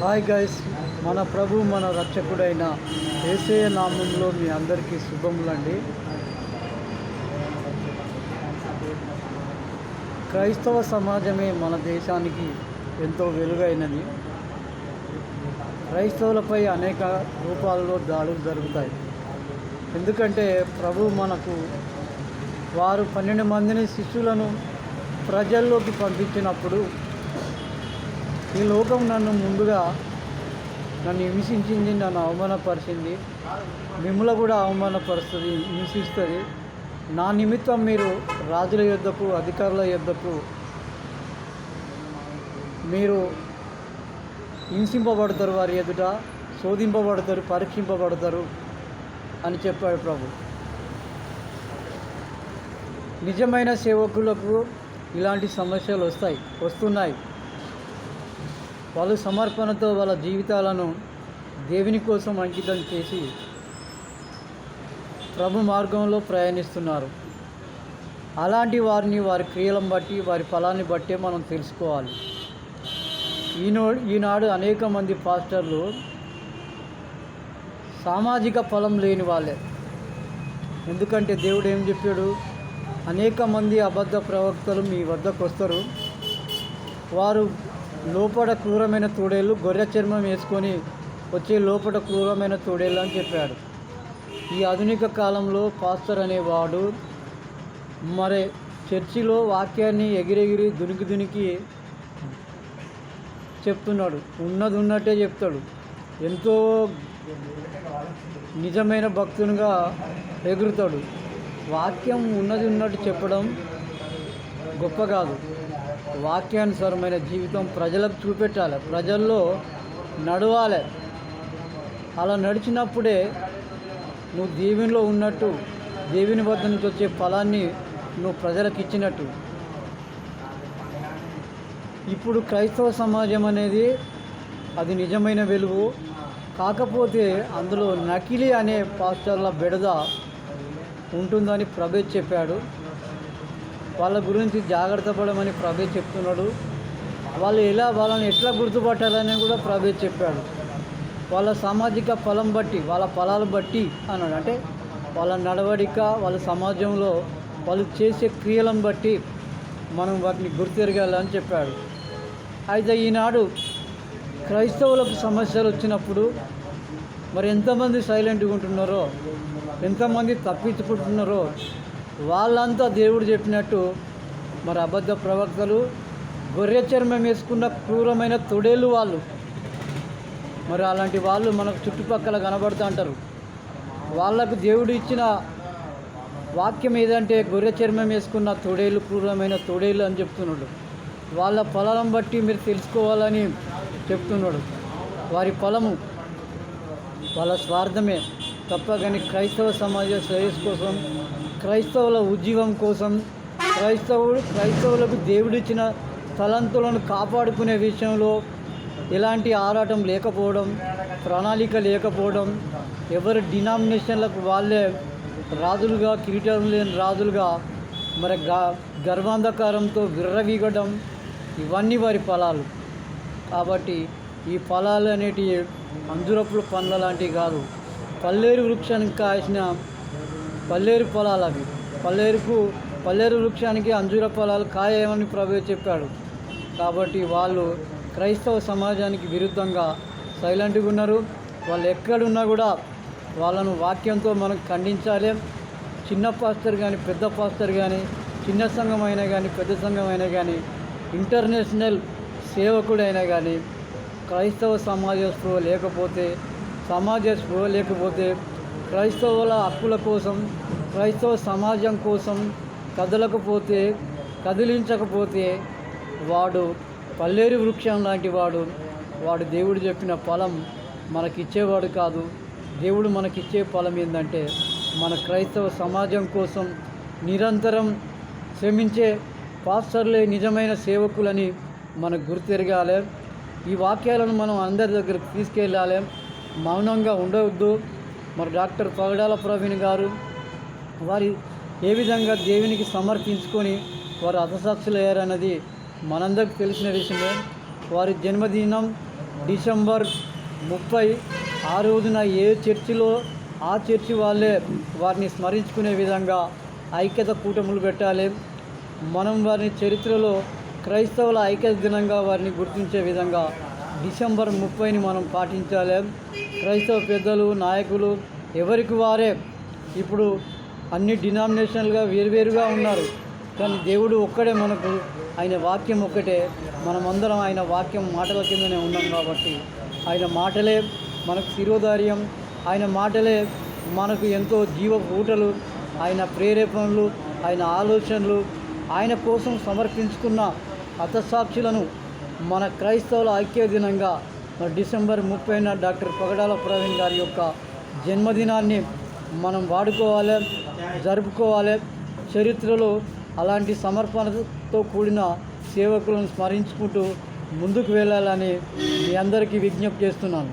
Hi guys మన ప్రభు మన రక్షకుడైన ఏసయ నామంలో మీ అందరికీ శుభములండి. క్రైస్తవ సమాజమే మన దేశానికి ఎంతో వెలుగైనది. క్రైస్తవులపై అనేక రూపాలలో దాడులు జరుగుతాయి. ఎందుకంటే ప్రభు మనకు వారు పన్నెండు మందిని శిష్యులను ప్రజల్లోకి పంపించినప్పుడు ఈ లోకం నన్ను ముందుగా నన్ను హింసించింది నన్ను అవమానపరిచింది. మిమ్మల్ని కూడా అవమానపరుస్తుంది హింసిస్తుంది. నా నిమిత్తం మీరు రాజుల యుద్ధకు అధికారుల యుద్ధకు మీరు హింసింపబడతారు వారి ఎదుట శోధింపబడతారు పరీక్షింపబడతారు అని చెప్పాడు ప్రభు. నిజమైన సేవకులకు ఇలాంటి సమస్యలు వస్తాయి వస్తున్నాయి. వాళ్ళు సమర్పణతో వాళ్ళ జీవితాలను దేవుని కోసం అంకితం చేసి ప్రభు మార్గంలో ప్రయాణిస్తున్నారు. అలాంటి వారిని వారి క్రియలను బట్టి వారి ఫలాన్ని బట్టే మనం తెలుసుకోవాలి. ఈనో ఈనాడు అనేక మంది పాస్టర్లు సామాజిక ఫలం లేని వాళ్ళే. ఎందుకంటే దేవుడు ఏం చెప్పాడు? అనేక మంది అబద్ధ ప్రవక్తలు మీ వద్దకు వస్తారు వారు లోపల క్రూరమైన తోడేళ్ళు గొర్రె చర్మం వేసుకొని వచ్చే లోపల క్రూరమైన తోడేళ్ళు అని చెప్పాడు. ఈ ఆధునిక కాలంలో పాస్టర్ అనేవాడు మరి చర్చిలో వాక్యాన్ని ఎగిరెగిరి దునికి దునికి చెప్తున్నాడు. ఉన్నది ఉన్నట్టే చెప్తాడు. ఎంతో నిజమైన భక్తునిగా ఎగురుతాడు. వాక్యం ఉన్నది ఉన్నట్టు చెప్పడం గొప్ప కాదు. వాక్యానుసారమైన జీవితం ప్రజలకు చూపెట్టాలి. ప్రజల్లో నడవాలి. అలా నడిచినప్పుడే నువ్వు దేవునిలో ఉన్నట్టు దేవుని వద్ద నుంచి వచ్చే ఫలాన్ని నువ్వు ప్రజలకు ఇచ్చినట్టు. ఇప్పుడు క్రైస్తవ సమాజం అనేది అది నిజమైన వెలుగు. కాకపోతే అందులో నకిలీ అనే పాస్టర్ల బెడద ఉంటుందని ప్రభే చెప్పాడు. వాళ్ళ గురించి జాగ్రత్త పడమని ప్రభే చెప్తున్నాడు. వాళ్ళు ఎలా వాళ్ళని ఎట్లా గుర్తుపట్టాలని కూడా ప్రభే చెప్పాడు. వాళ్ళ సామాజిక ఫలం బట్టి వాళ్ళ ఫలాలు బట్టి అన్నాడు. అంటే వాళ్ళ నడవడిక వాళ్ళ సమాజంలో వాళ్ళు చేసే క్రియలను బట్టి మనం వాటిని గుర్తెరగాలని చెప్పాడు. అయితే ఈనాడు క్రైస్తవులకు సమస్యలు వచ్చినప్పుడు మరి ఎంతమంది సైలెంట్గా ఉంటున్నారో ఎంతమంది తప్పించుకుంటున్నారో వాళ్ళంతా దేవుడు చెప్పినట్టు మరి అబద్ధ ప్రవక్తలు గొర్రె చర్మం వేసుకున్న క్రూరమైన తొడేళ్ళు వాళ్ళు. మరి అలాంటి వాళ్ళు మనకు చుట్టుపక్కల కనబడుతూ అంటారు వాళ్ళకు దేవుడు ఇచ్చిన వాక్యం ఏదంటే గొర్రె చర్మం వేసుకున్న తొడేళ్ళు క్రూరమైన తొడేళ్ళు అని చెప్తున్నాడు. వాళ్ళ ఫలం బట్టి మీరు తెలుసుకోవాలని చెప్తున్నాడు. వారి ఫలము వాళ్ళ స్వార్థమే తప్ప కానీ క్రైస్తవ సమాజ శ్రేయస్ కోసం క్రైస్తవుల ఉద్యోగం కోసం క్రైస్తవుడు క్రైస్తవులకు దేవుడిచ్చిన తలంతులను కాపాడుకునే విషయంలో ఎలాంటి ఆరాటం లేకపోవడం ప్రణాళిక లేకపోవడం ఎవరి డినామినేషన్లకు వాళ్ళే రాజులుగా కిరీటం లేని రాజులుగా మరి గ గర్వాంధకారంతో విర్రవీగడం ఇవన్నీ వారి ఫలాలు. కాబట్టి ఈ ఫలాలు అనేటివి అంజురపుల పండ్ల లాంటివి కాదు. పల్లేరు వృక్షానికి కాసిన పల్లేరు పొలాలు అవి. పల్లేరుకు పల్లేరు వృక్షానికి అంజూర పొలాలు కాయమని ప్రభు చెప్పాడు. కాబట్టి వాళ్ళు క్రైస్తవ సమాజానికి విరుద్ధంగా సైలెంట్గా ఉన్నారు. వాళ్ళు ఎక్కడున్నా కూడా వాళ్ళను వాక్యంతో మనం ఖండించాలి. చిన్న పాస్టర్ కానీ పెద్ద పాస్టర్ కానీ చిన్న సంఘం అయినా కానీ పెద్ద సంఘం అయినా కానీ ఇంటర్నేషనల్ సేవకుడైనా కానీ క్రైస్తవ సమాజ స్పృహ లేకపోతే సమాజ స్పృహ లేకపోతే క్రైస్తవుల హక్కుల కోసం క్రైస్తవ సమాజం కోసం కదలకపోతే కదిలించకపోతే వాడు పల్లేరు వృక్షం లాంటి వాడు. వాడు దేవుడు చెప్పిన ఫలం మనకిచ్చేవాడు కాదు. దేవుడు మనకిచ్చే ఫలం ఏంటంటే మన క్రైస్తవ సమాజం కోసం నిరంతరం శ్రమించే పాస్టర్లే నిజమైన సేవకులని మనకు గుర్తెరగాలి. ఈ వాక్యాలను మనం అందరి దగ్గరకు తీసుకెళ్ళాలి. మౌనంగా ఉండవద్దు. మరి డాక్టర్ పగడాల ప్రవీణ్ గారు వారి ఏ విధంగా దేవునికి సమర్పించుకొని వారు హతసాక్షులయ్యారన్నది మనందరికి తెలిసిన విషయమే. వారి జన్మదినం డిసెంబర్ ముప్పై ఆ రోజున ఏ చర్చిలో ఆ చర్చి వాళ్ళే వారిని స్మరించుకునే విధంగా ఐక్యత కూటములు పెట్టాలి. మనం వారిని చరిత్రలో క్రైస్తవుల ఐక్యత దినంగా వారిని గుర్తించే విధంగా డిసెంబర్ ముప్పైని మనం పాటించాలి. క్రైస్తవ పెద్దలు నాయకులు ఎవరికి వారే? ఇప్పుడు అన్ని డినామినేషనల్గా వేరువేరుగా ఉన్నారు. కానీ దేవుడు ఒక్కడే మనకు ఆయన వాక్యం ఒక్కటే. మనమందరం ఆయన వాక్యం మాటల కిందనే ఉన్నాం కాబట్టి ఆయన మాటలే మనకు శిరోధార్యం. ఆయన మాటలే మనకు ఎంతో జీవ ఊటలు ఆయన ప్రేరేపణలు ఆయన ఆలోచనలు ఆయన కోసం సమర్పించుకున్న హతసాక్షులను మన క్రైస్తవుల ఐక్య దినంగా డిసెంబర్ ముప్పైన డాక్టర్ పగడాల ప్రవీణ్ గారి యొక్క జన్మదినాన్ని మనం వాడుకోవాలి జరుపుకోవాలి. చరిత్రలో అలాంటి సమర్పణతో కూడిన సేవకులను స్మరించుకుంటూ ముందుకు వెళ్ళాలని మీ అందరికీ విజ్ఞప్తి చేస్తున్నాను.